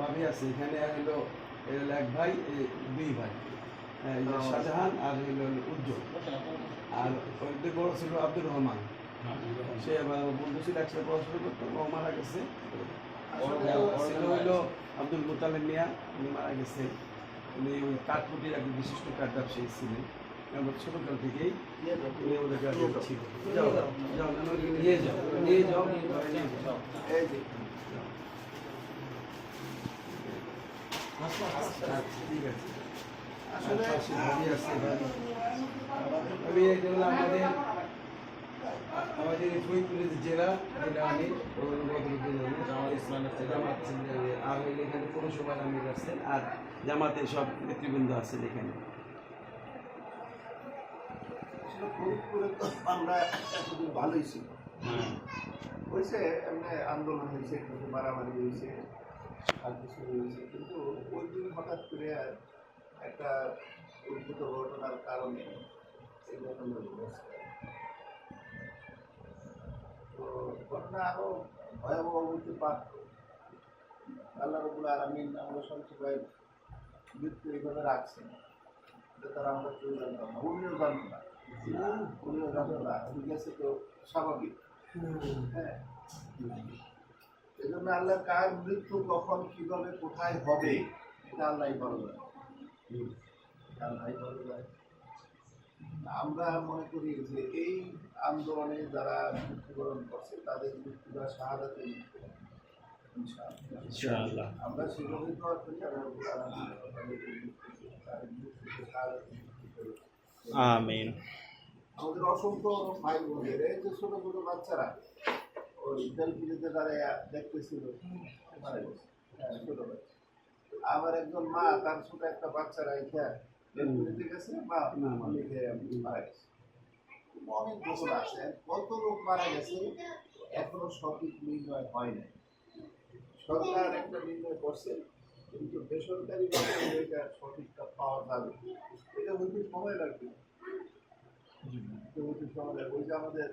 ভাবি আছে এখানে হলো এক ভাই দুই ভাই। হ্যাঁ, শাহজাহান আর হলো উজ্জ্বল। আর ওই বড় ছিল আব্দুর রহমান। সে বন্ধু ছিল একসাথে পড়াশোনা করতো ও মারা গেছে। ছিল হইল আব্দুল মুতালিম মিয়া উনি মারা গেছে। উনি ওই কাঠকুটির একজন বিশিষ্ট কাঠ ব্যবসায়ী ছিলেন। আমরা ছোটকাল থেকেই উনি আমাদের গার্জিয়ান ছিল। যাও যাও। নিয়ে যাও নিয়ে যাও নিয়ে যাও এই যে আচ্ছা, ঠিক আছে আসলে আমি হলো আমাদের আমাদের ফরিদপুরের যে জেলা আমি জামাত ইসলামের জামাত আর এখানে পৌরসভার আমির আছেন আর জামাতের সব নেতৃবৃন্দ আছেন এখানে। ফরিদপুরে তো আমরা এতদিন ভালোই ছিল হয়েছে এমনি আন্দোলন হয়েছে মারামারি হয়েছে আর কিছু হয়েছে কিন্তু একটা উদ্ভূত ঘটনার কারণে এই তো ঘটনা আরও ভয়াবহ আল্লাহ রবুল আলমিন আমরা সবসময় মৃত্যু এইভাবে রাখছেন তারা আমরা কেউ জানতাম না। উনিও না। উনিও না। উনি গেছে তো স্বাভাবিক। হ্যাঁ। এই জন্য আল্লাহ কার মৃত্যু কখন, কীভাবে, কোথায় হবে এটা আল্লাহ ভালো জানে আল্লাহ ভালো জানে আমরা মনে করি যে এই আন্দোলনে যারা মৃত্যুবরণ করছে তাদের মৃত্যুটা শাহাদাতে ইনশাআল্লাহ। ইনশাআল্লাহ। আমরা সেভাবে দোয়া করি আমিন। আমাদের অসংখ্য ভাই বোনদের এই যে ছোট ছোট বাচ্চারা ওই দাঁড়ায় দেখতেছিল। মারা গেছে। হ্যাঁ, ছোট বাচ্চা। আমার একজন মা তার ছোট একটা বাচ্চা রাইখা গেছে মা। লিখে মারা গেছে অনেক বছর আছে কত লোক মারা গেছে এখনও সঠিক নির্ণয় হয় নাই। সরকার একটা নির্ণয় করছে কিন্তু বেসরকারি এটা সঠিকটা পাওয়া যাবে। এটা হয়তো সময় লাগবে। হয়তো সময় লাগবে। ওই যে আমাদের